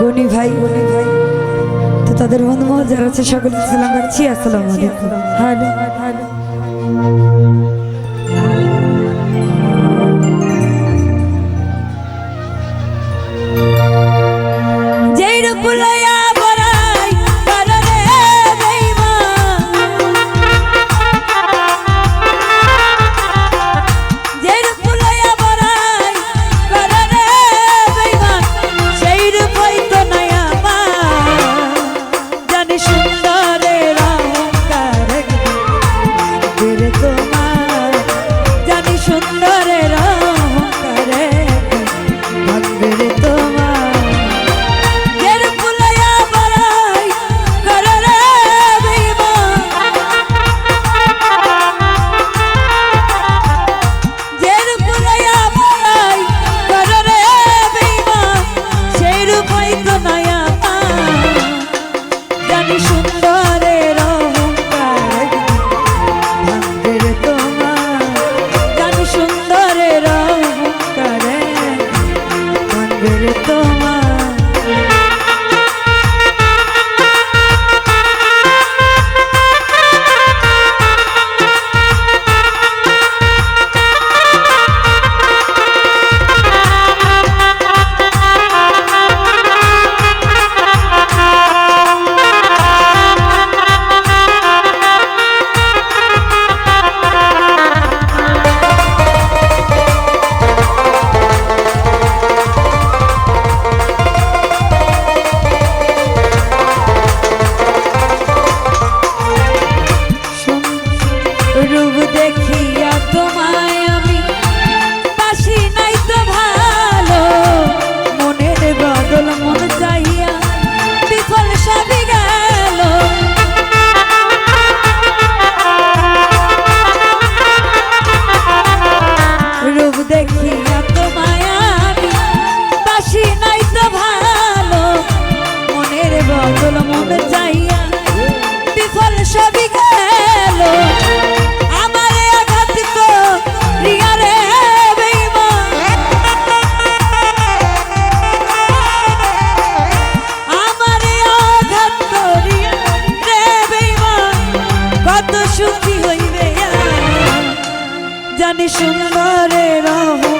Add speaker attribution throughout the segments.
Speaker 1: গনি ভাই। গনি ভাই তো তাদের বন্ধু যারা আছে সকলে সালাম করছি আসসালামু আলাইকুম। Hello hello. সুন্দরের রহম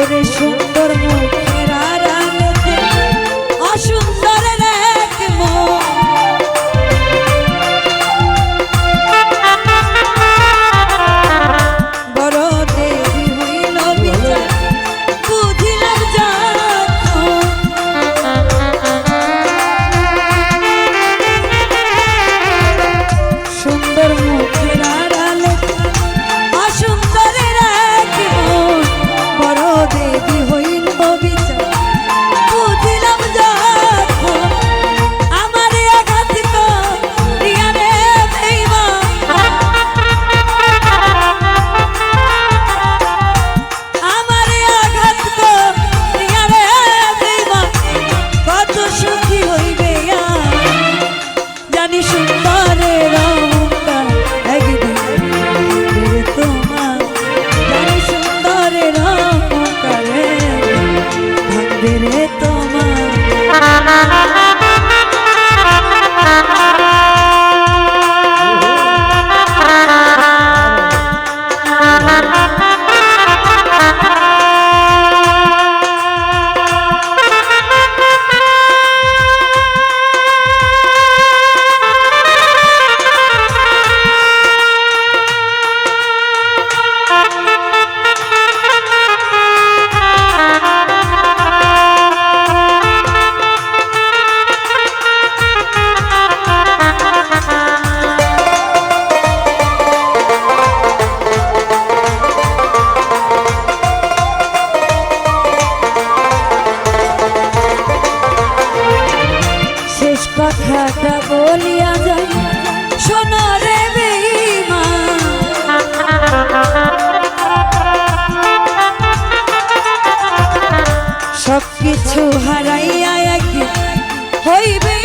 Speaker 1: ওরে সুন্দর মুখের আড়ালে অসুন্দর Thank you. baby.